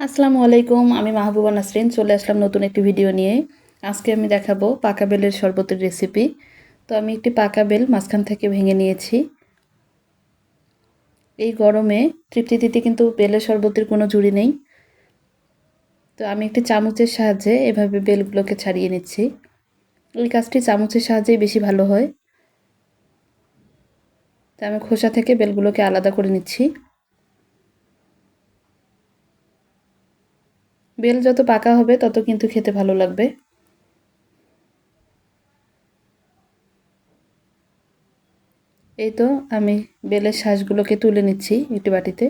আসসালামু আলাইকুম, আমি মাহবুবা নাসরিন, চলে আসলাম নতুন একটি ভিডিও নিয়ে। আজকে আমি দেখাবো পাকা বেলের শরবতের রেসিপি তো আমি একটি পাকা বেল মাঝখান থেকে ভেঙে নিয়েছি। এই গরমে তৃপ্তি দিতে কিন্তু বেলের শরবতের কোনো জুড়ি নেই। তো আমি একটি চামচের সাহায্যে এভাবে বেলগুলোকে ছাড়িয়ে নিচ্ছি। এই কাজটি চামচের সাহায্যেই বেশি ভালো হয়। তো আমি খোসা থেকে বেলগুলোকে আলাদা করে নিচ্ছি। বেল যত পাকা হবে, তত কিন্তু খেতে ভালো লাগবে। এই তো আমি বেলের শ্বাসগুলোকে তুলে নিচ্ছি একটি বাটিতে।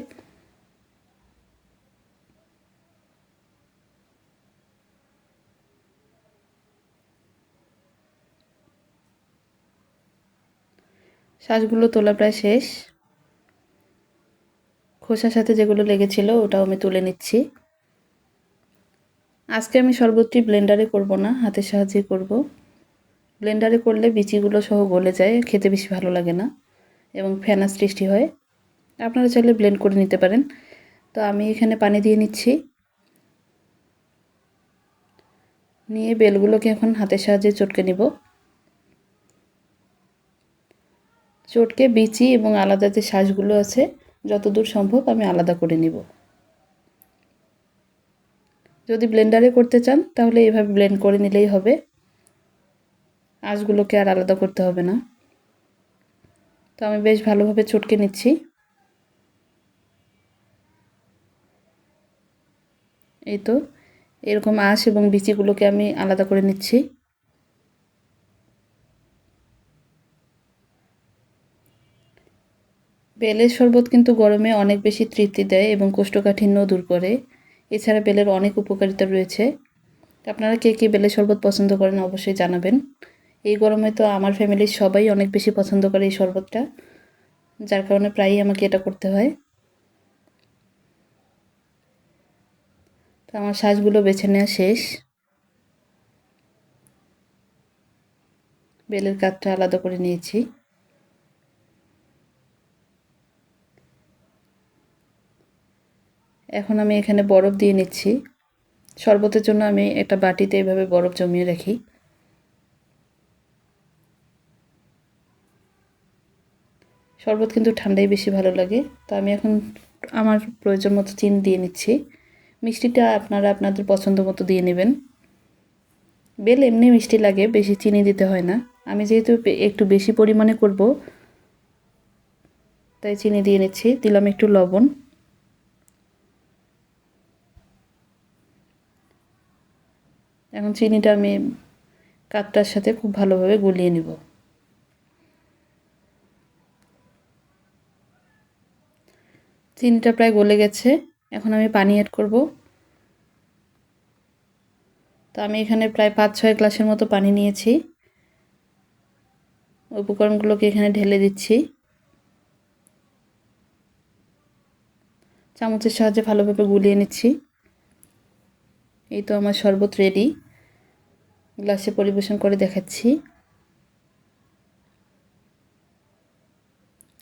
শ্বাসগুলো তোলা প্রায় শেষ। খোসার সাথে যেগুলো লেগেছিল, ওটাও আমি তুলে নিচ্ছি। আজকে আমি শরবতটি ব্লেন্ডারে করব না, হাতের সাহায্যে করব। ব্লেন্ডারে করলে বিচিগুলো সহ গলে যায়, খেতে বেশি ভালো লাগে না এবং ফেনা সৃষ্টি হয়। আপনারা চাইলে ব্লেন্ড করে নিতে পারেন। তো আমি এখানে পানি দিয়ে নিচ্ছি। নিয়ে বেলগুলোকে এখন হাতের সাহায্যে চটকে নিব। চটকে বিচি এবং আলাদা যে শ্বাসগুলো আছে, যতদূর সম্ভব আমি আলাদা করে নিব। যদি ব্লেন্ডারে করতে চান, তাহলে এভাবে ব্লেন্ড করে নিলেই হবে। আঁশগুলোকে আর আলাদা করতে হবে না। তো আমি বেশ ভালোভাবে চটকে নিচ্ছি। এই তো, এরকম আঁশ এবং বিচিগুলোকে আমি আলাদা করে নিচ্ছি। বেলের শরবত কিন্তু গরমে অনেক বেশি তৃপ্তি দেয় এবং কোষ্ঠকাঠিন্য দূর করে। এছাড়া বেলের অনেক উপকারিতা রয়েছে। আপনারা কে কে বেলের শরবত পছন্দ করেন অবশ্যই জানাবেন। এই গরমে তো আমার ফ্যামিলির সবাই অনেক বেশি পছন্দ করে এই শরবতটা। যার কারণে প্রায়ই আমাকে এটা করতে হয়। তো আমার শ্বাসগুলো বেছে নেওয়া শেষ। বেলের কাঠটা আলাদা করে নিয়েছি। এখন আমি এখানে বরফ দিয়ে নিচ্ছি। শরবতের জন্য আমি একটা বাটিতে এভাবে বরফ জমিয়ে রাখি। শরবত কিন্তু ঠান্ডাই বেশি ভালো লাগে। তো আমি এখন আমার প্রয়োজন মতো চিনি দিয়ে নিচ্ছি। মিষ্টিটা আপনারা আপনাদের পছন্দ মতো দিয়ে নেবেন। বেল এমনি মিষ্টি লাগে, বেশি চিনি দিতে হয় না। আমি যেহেতু একটু বেশি পরিমাণে করব, তাই চিনি দিয়ে নিচ্ছি। দিলাম একটু লবণ। এখন চিনিটা আমি কাঠটার সাথে খুব ভালোভাবে গুলিয়ে নিব। চিনিটা প্রায় গলে গেছে। এখন আমি পানি অ্যাড করব। তো আমি এখানে প্রায় পাঁচ, ছয় গ্লাসের মতো পানি নিয়েছি। উপকরণগুলোকে এখানে ঢেলে দিচ্ছি। চামচের সাহায্যে ভালোভাবে গুলিয়ে নিচ্ছি। এই তো আমার শরবত রেডি গ্লাসে পরিবেশন করে দেখাচ্ছি।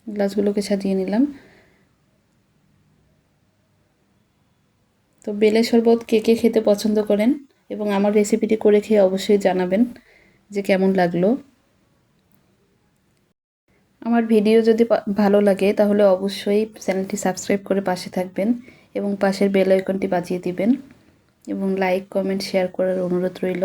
গ্লাসগুলোকে সাজিয়ে নিলাম। তো বেলে শরবত কে কে খেতে পছন্দ করেন এবং আমার রেসিপিটি করে খেয়ে অবশ্যই জানাবেন যে কেমন লাগল। আমার ভিডিও যদি ভালো লাগে তাহলে অবশ্যই চ্যানেলটি সাবস্ক্রাইব করে পাশে থাকবেন এবং পাশের বেল আইকনটি বাজিয়ে দিবেন এবং লাইক, কমেন্ট, শেয়ার করার অনুরোধ রইল।